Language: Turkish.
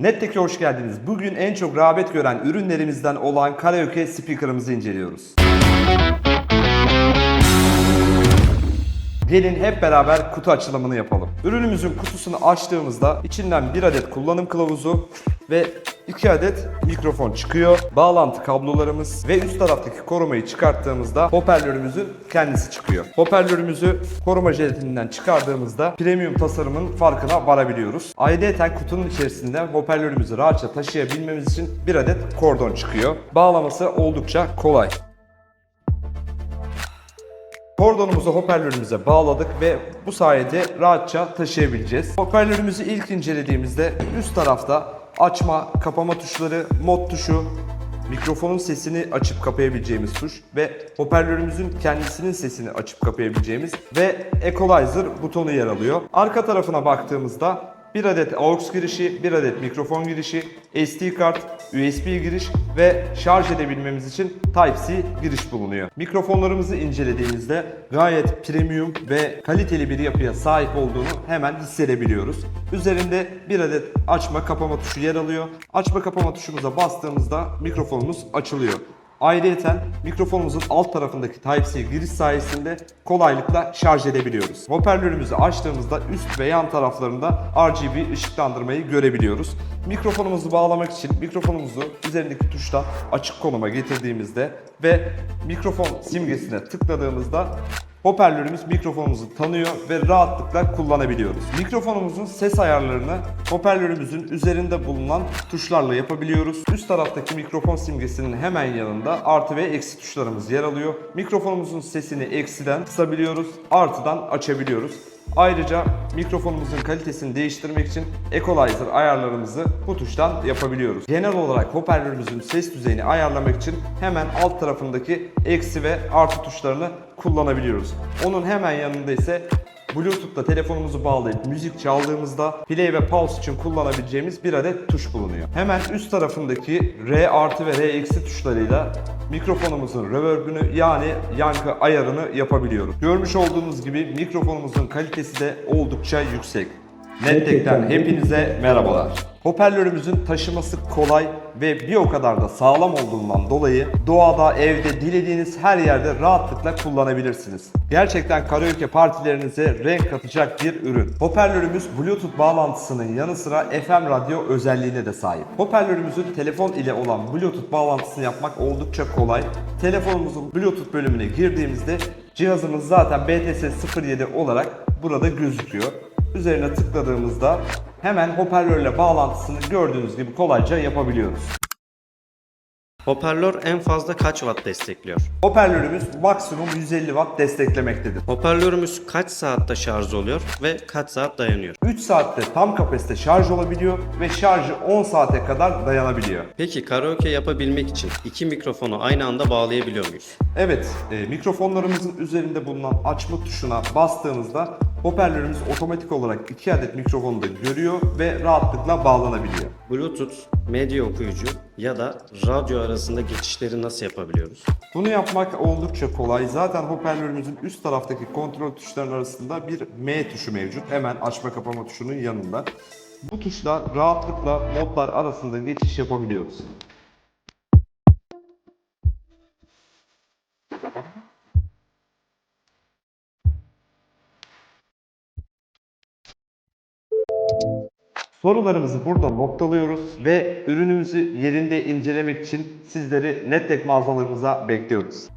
Nettek'e hoş geldiniz. Bugün en çok rağbet gören ürünlerimizden olan karaoke speaker'ımızı inceliyoruz. Gelin hep beraber kutu açılımını yapalım. Ürünümüzün kutusunu açtığımızda içinden bir adet kullanım kılavuzu ve iki adet mikrofon çıkıyor. Bağlantı kablolarımız ve üst taraftaki korumayı çıkarttığımızda hoparlörümüzün kendisi çıkıyor. Hoparlörümüzü koruma jelatininden çıkardığımızda premium tasarımın farkına varabiliyoruz. Ayrıca kutunun içerisinde hoparlörümüzü rahatça taşıyabilmemiz için bir adet kordon çıkıyor. Bağlaması oldukça kolay. Kordonumuzu hoparlörümüze bağladık ve bu sayede rahatça taşıyabileceğiz. Hoparlörümüzü ilk incelediğimizde üst tarafta açma, kapama tuşları, mod tuşu, mikrofonun sesini açıp kapayabileceğimiz tuş ve hoparlörümüzün kendisinin sesini açıp kapayabileceğimiz ve equalizer butonu yer alıyor. Arka tarafına baktığımızda bir adet AUX girişi, bir adet mikrofon girişi, SD kart, USB giriş ve şarj edebilmemiz için Type-C giriş bulunuyor. Mikrofonlarımızı incelediğimizde gayet premium ve kaliteli bir yapıya sahip olduğunu hemen hissedebiliyoruz. Üzerinde bir adet açma kapama tuşu yer alıyor. Açma kapama tuşumuza bastığımızda mikrofonumuz açılıyor. Ayrıyeten mikrofonumuzun alt tarafındaki Type-C giriş sayesinde kolaylıkla şarj edebiliyoruz. Hoparlörümüzü açtığımızda üst ve yan taraflarında RGB ışıklandırmayı görebiliyoruz. Mikrofonumuzu bağlamak için mikrofonumuzu üzerindeki tuştan açık konuma getirdiğimizde ve mikrofon simgesine tıkladığımızda Hoparlörümüz mikrofonumuzu tanıyor ve rahatlıkla kullanabiliyoruz. Mikrofonumuzun ses ayarlarını hoparlörümüzün üzerinde bulunan tuşlarla yapabiliyoruz. Üst taraftaki mikrofon simgesinin hemen yanında artı ve eksi tuşlarımız yer alıyor. Mikrofonumuzun sesini eksiden kısabiliyoruz, artıdan açabiliyoruz. Ayrıca mikrofonumuzun kalitesini değiştirmek için equalizer ayarlarımızı bu tuştan yapabiliyoruz. Genel olarak hoparlörümüzün ses düzeyini ayarlamak için hemen alt tarafındaki eksi ve artı tuşlarını kullanabiliyoruz. Onun hemen yanında ise Bluetooth'ta telefonumuzu bağlayıp müzik çaldığımızda play ve pause için kullanabileceğimiz bir adet tuş bulunuyor. Hemen üst tarafındaki R artı ve R eksi tuşlarıyla mikrofonumuzun reverb'ünü yani yankı ayarını yapabiliyoruz. Görmüş olduğunuz gibi mikrofonumuzun kalitesi de oldukça yüksek. Nettek'ten hepinize merhabalar. Hoparlörümüzün taşıması kolay ve bir o kadar da sağlam olduğundan dolayı doğada, evde, dilediğiniz her yerde rahatlıkla kullanabilirsiniz. Gerçekten karaoke partilerinize renk katacak bir ürün. Hoparlörümüz Bluetooth bağlantısının yanı sıra FM radyo özelliğine de sahip. Hoparlörümüzün telefon ile olan Bluetooth bağlantısını yapmak oldukça kolay. Telefonumuzun Bluetooth bölümüne girdiğimizde cihazımız zaten BTS07 olarak burada gözüküyor. Üzerine tıkladığımızda hemen hoparlörle bağlantısını gördüğünüz gibi kolayca yapabiliyoruz. Hoparlör en fazla kaç watt destekliyor? Hoparlörümüz maksimum 150 watt desteklemektedir. Hoparlörümüz kaç saatte şarj oluyor ve kaç saat dayanıyor? 3 saatte tam kapasite şarj olabiliyor ve şarjı 10 saate kadar dayanabiliyor. Peki karaoke yapabilmek için iki mikrofonu aynı anda bağlayabiliyor muyuz? Evet, e, mikrofonlarımızın üzerinde bulunan açma tuşuna bastığımızda hoparlörümüz otomatik olarak 2 adet mikrofonu da görüyor ve rahatlıkla bağlanabiliyor. Bluetooth, medya okuyucu ya da radyo arasında geçişleri nasıl yapabiliyoruz? Bunu yapmak oldukça kolay. Zaten hoparlörümüzün üst taraftaki kontrol tuşlarının arasında bir M tuşu mevcut. Hemen açma kapama tuşunun yanında. Bu tuşla rahatlıkla modlar arasında geçiş yapabiliyoruz. Sorularımızı burada noktalıyoruz ve ürünümüzü yerinde incelemek için sizleri Nettek mağazalarımıza bekliyoruz.